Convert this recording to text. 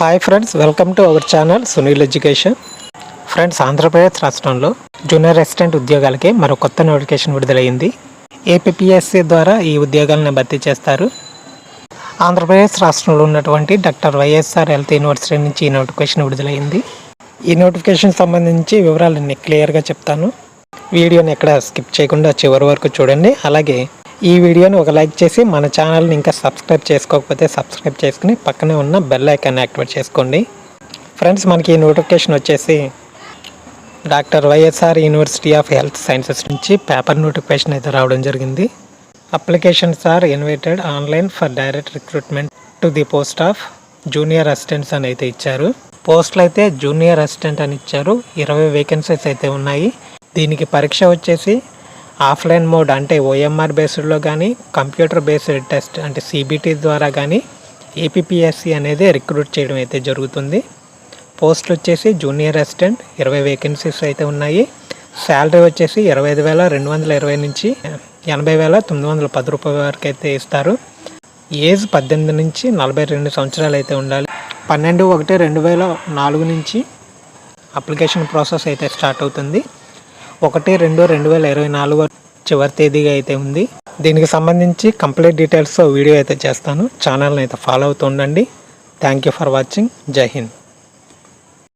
Hi friends welcome to our channel Sunil education. Friends Andhra Pradesh రాష్ట్రంలో junior assistant ఉద్యోగాలకి మరో కొత్త notification విడుదలైంది. ఏపీపీఎస్సీ ద్వారా ఈ ఉద్యోగాలను భర్తీ చేస్తారు. ఆంధ్రప్రదేశ్ రాష్ట్రంలో ఉన్నటువంటి డాక్టర్ వైఎస్ఆర్ హెల్త్ యూనివర్సిటీ నుంచి ఈ నోటిఫికేషన్ విడుదలైంది. ఈ నోటిఫికేషన్ సంబంధించి వివరాలన్నీ క్లియర్గా చెప్తాను. వీడియోని ఎక్కడ స్కిప్ చేయకుండా చివరి వరకు చూడండి. అలాగే ఈ వీడియోని ఒక లైక్ చేసి మన ఛానల్ని ఇంకా సబ్స్క్రైబ్ చేసుకోకపోతే సబ్స్క్రైబ్ చేసుకుని పక్కనే ఉన్న బెల్ ఐకాన్ యాక్టివేట్ చేసుకోండి. ఫ్రెండ్స్ మనకి ఈ నోటిఫికేషన్ వచ్చేసి doctor YSR university of health sciences నుంచి పేపర్ నోటిఫికేషన్ అయితే రావడం జరిగింది. Applications are invited online for direct recruitment to the post of junior assistants అని అయితే ఇచ్చారు. పోస్టులు అయితే జూనియర్ అసిస్టెంట్ అని ఇచ్చారు. ఇరవై వేకెన్సీస్ అయితే ఉన్నాయి. దీనికి పరీక్ష వచ్చేసి ఆఫ్లైన్ మోడ్ అంటే ఓఎంఆర్ బేస్డ్లో కానీ కంప్యూటర్ బేస్డ్ టెస్ట్ అంటే సిబిటి ద్వారా కానీ ఏపీఎస్సి అనేది రిక్రూట్ చేయడం అయితే జరుగుతుంది. పోస్ట్ వచ్చేసి జూనియర్ అసిస్టెంట్ ఇరవై వేకెన్సీస్ అయితే ఉన్నాయి. శాలరీ వచ్చేసి ఇరవై ఐదు వేల రెండు వందల ఇరవై నుంచి ఎనభై వేల తొమ్మిది వందల పది రూపాయల వరకు అయితే ఇస్తారు. ఏజ్ పద్దెనిమిది నుంచి నలభై రెండు సంవత్సరాలు అయితే ఉండాలి. పన్నెండు ఒకటి రెండు వేల నాలుగు నుంచి అప్లికేషన్ ప్రాసెస్ అయితే స్టార్ట్ అవుతుంది. ఒకటి రెండు రెండు వేల ఇరవై నాలుగు చివరి తేదీగా అయితే ఉంది. దీనికి సంబంధించి కంప్లీట్ డీటెయిల్స్ వీడియో అయితే చేస్తాను. ఛానల్ని అయితే ఫాలో అవుతూ ఉండండి. థ్యాంక్ యూ ఫర్ వాచింగ్ జై హింద్